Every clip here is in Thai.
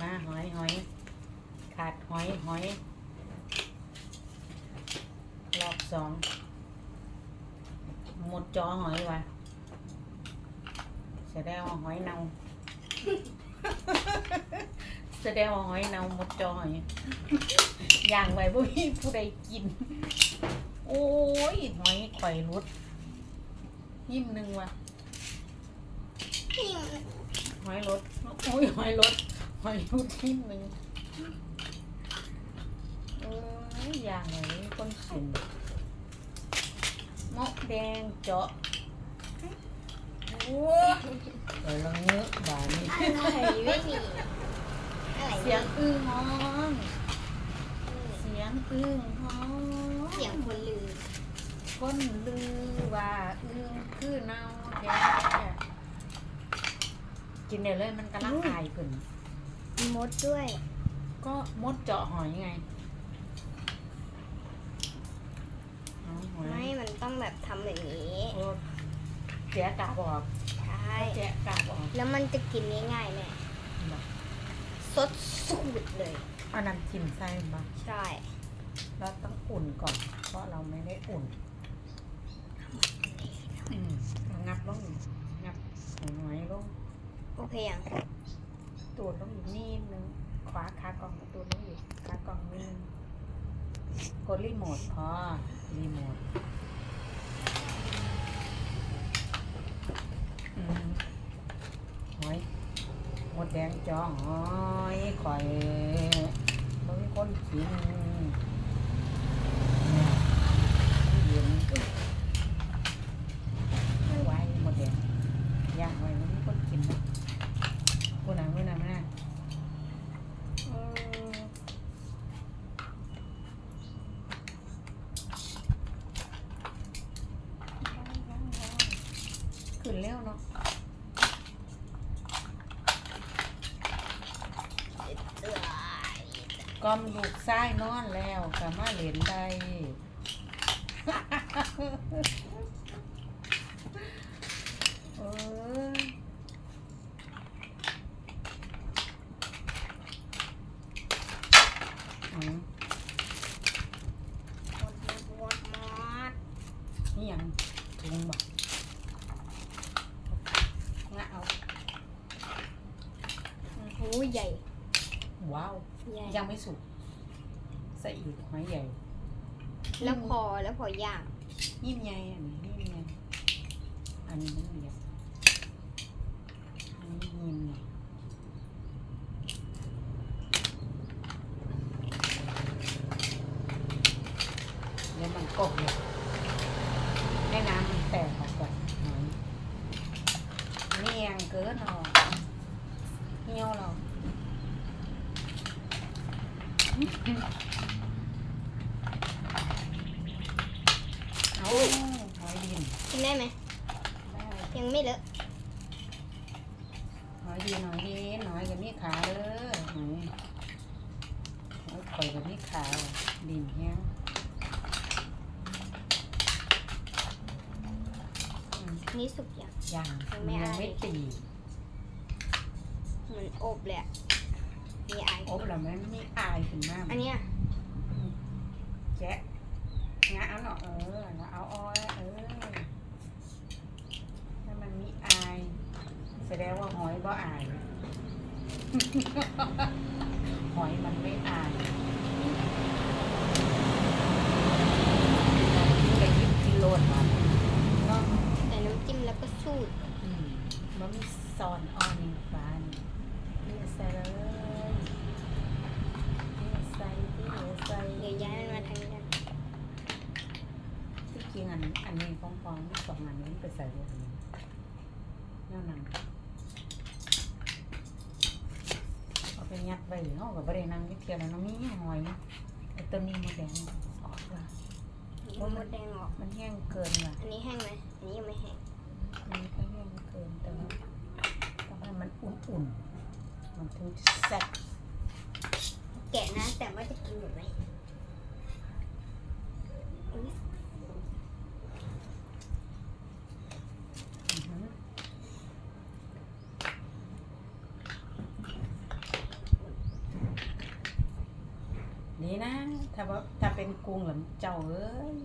มาหอยหอย ขาดหอยหอย รอบสอง หมดจอหอยว่ะแสดงว่าหอยเน่าแสดงว่าหอยเน่าหมดจอหอยย่างไว้บ่มีผู้ใดกิน โอ้ยหอยข่อยรุด ยิ้มหนึ่งว่ะ หอยรถโอ้ยหอยรถ หอยรถที่มึงเอ้ยอย่างไรคนสูงมะแดงเจาะโอ้ยเดี๋ยวเราเงื้อบานนี้อะไรไม่มีอะไรเสียงอึ้งห้องเสียงอึ้งห้องเสียงคนลือคนลือว่าอึ้งคือเน่าแท้กินเดี๋ยวเลยมันกำลังอายขึ้น มีมดด้วย ก็มดเจาะหอยไงเอาหอยไม่มันต้องแบบทำแบบนี้โอ้แกะกาบออกใช่แกะกาบออกแล้วมันจะกินง่ายๆแม่สดสูดเลย เอาน้ำจิ้มใส่มาใช่ เราต้องอุ่นก่อน เพราะเราไม่ได้อุ่นอืมเอางับลงอีกงับหอยลงโอเคยัง ตูดลงอีกนิดนึง ขวาขากล่องตูดลงอีกขากล่องนิดนึงกดรีโมทพอรีโมทอืมหอยหมดแดงจอหอยข่อยบ่มีคนกินเนี่ยเย็นไม่ไหวหมดแดงย่างไว้ไม่มีคนกินนะกูนะไม่นะไม่นะเออ ขึ้นเร็วเนาะเอ้ยกอมลูกไส้นอนแล้วสามารถเล่นได้ เอออืม มดมดมดมด นี่ยังถุงบ่งะเอา หูใหญ่ ว้าว ใหญ่ ยังไม่สุกใส่อีกหอยใหญ่ แล้วพอแล้วพอย่างยิ้มใหญ่อันนี้ยิ้มใหญ่อันนี้มันเดียวอันนี้ยิ้มใหญ่แล้วมันกบเลยให้น้ำมันแตกออกก่อนหน่อยนี่ยังเกินหรอเหี่ยวเรา เอาหอยดินกินได้ไหม ได้ยังไม่เลอะ หอยดีหน่อยดีหน่อยกับมีขาเด้อหอยหอยข่อยกับมีขาดินแห้งอืมนี่สุกยังยังยังไม่ยังอายไม่ตีเหมือนอบเล ยอะมีไออบแล้วมันมีอายขึ้นมากอันเนี้ยแจ๊ะงะเอาเนาะเออแล้วเอาอ้อยเออถ้ามันมีอาย แสดงว่าหอยบ่อาย หอยมันไม่อายไปยิบกิโลดมาเนาะ ใส่น้ำจิ้มแล้วก็สูด อืมมันมีซอนออนฟานนี่ใส่เลยนี่ใส่ที่ใส่ เดี๋ยวย้ายมันมาทางนี้กัน ที่ จริงอันอันนี้ฟองๆที่สองอันนี้ไปใส่เลยแนวนั้นเอาไปยัดไว้เนาะกับบริเนั่งนิดเดียวแล้วเนาะมีหอยไอ้ตัวนี้มดแดงออกว่ะมดแดงออก มันแห้งเกินว่ะอันนี้แห้งไหมอันนี้ยังไม่แห้งมันก็แห้งเกินแต่ว่าต้องให้มันอุ่นๆมันถึงจะแซ่บแกะนะแต่ว่าจะกินหมดไหมอุ๊ย นี่นะ ถ้าว่าถ้าเป็นกุ้งหลำเจ้าเอ้ย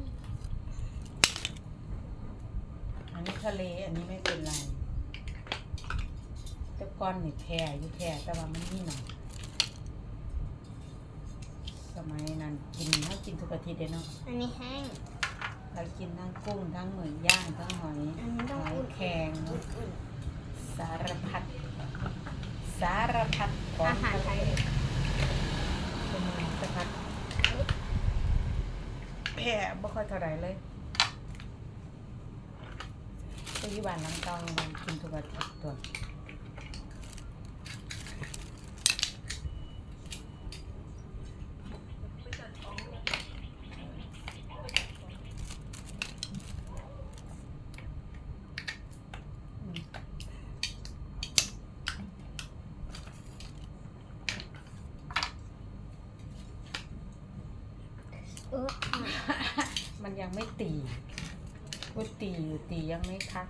อันนี้ทะเลอันนี้ไม่เป็นไรแต่ก้อนนี่แพ้อยู่แพ้แต่ว่ามันนี่หน่อยสมัยนั้นกินเขากินทุกอาทิตย์เลยเนาะอันนี้แห้งเรากินทั้งกุ้งทั้งหมึกย่างทั้งหอยอันนี้ต้องหอยอุ่นแข็งอุ่นสารพัดสารพัดขๆองอาหารไทย เป็นไงสารพัด แพ้บ่ค่อยเท่าไรเลยไปอยู่บ้านหลังเกากินทุกอาทิตย์ตัว อืม เออ มันยังไม่ตีพูดตีอยู่ตียังไม่คัก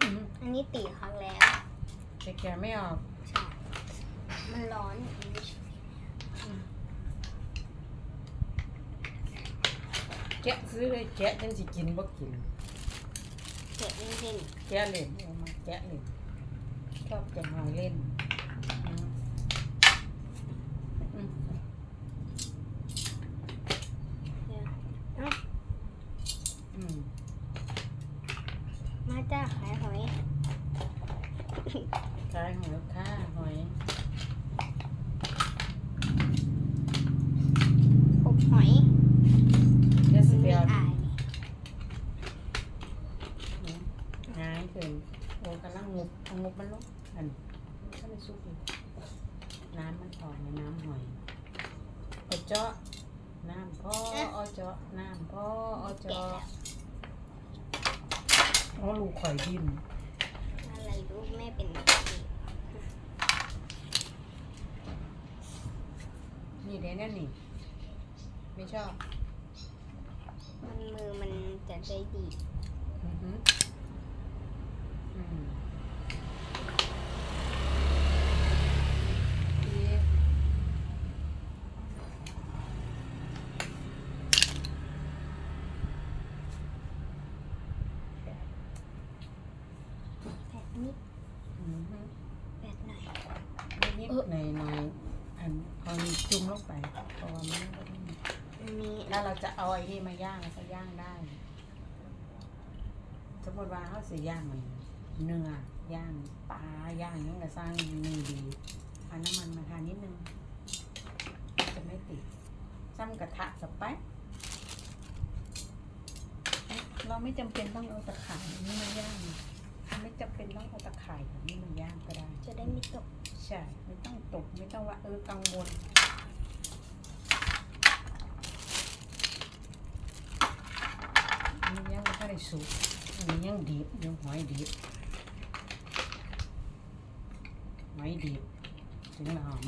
อืมอันนี้ตีครั้งแล้ว แต่แกะไม่ออก ใช่ มันร้อนอันนี้แกะซื้อเลยแกะจังสิกินบ่กินเก็บเล่นแกะเล่นเอามาแกะเล่นชอบจะมาเล่นอืมอืม ๆเนี่ยเอ้า อืม มาจ้าขายหอย ขายหอยค่าหอย อบหอย เดี๋ยวสิ มี ไปเอา อาย หายเกินโอ้กำลังงุบเอางุบมันลงอันก็ไม่สุกอยู่ น้ำมันออกในน้ำหอยเอาเจาะน้ำพ่อเอาเจาะน้ำพ่อเอาแกะเจาะแล้วอ๋อลูกข่อยดินอะไรรู้แม่เป็นแบบนี้นี่เด้นั่นนี่ ไม่ชอบ มันมือมันจะได้ดีอือหืออืมดี แบบนิด อือหือ แบบหน่อย นิดๆหน่อยหน่อยๆอันเอานี่จุ่มลงไปเพราะว่ามันไม่ได้ อันนี้ ถ้าเราจะเอาไอ้นี่มาย่างก็ย่างได้ สมมติว่าเขาสิย่างมันเนื้อย่างปลาย่างนี่ก็สร้างมือดีเอาน้ำมันมาทานิดนึง จะไม่ติดซ้ำกระทะสไปะเราไม่จำเป็นต้องเอาตะข่ายนี่มาย่าง ไม่จำเป็นต้องเอาตะข่ายแบบนี้มาย่างก็ได้ จะได้ไม่ตก ใช่ ไม่ต้องตก ไม่ต้องว่าเออกังวลอันนี้ยังไม่ค่อย ได้สุกอันนี้ยังดิบยังหอยดิบหอยดิบถึงหอม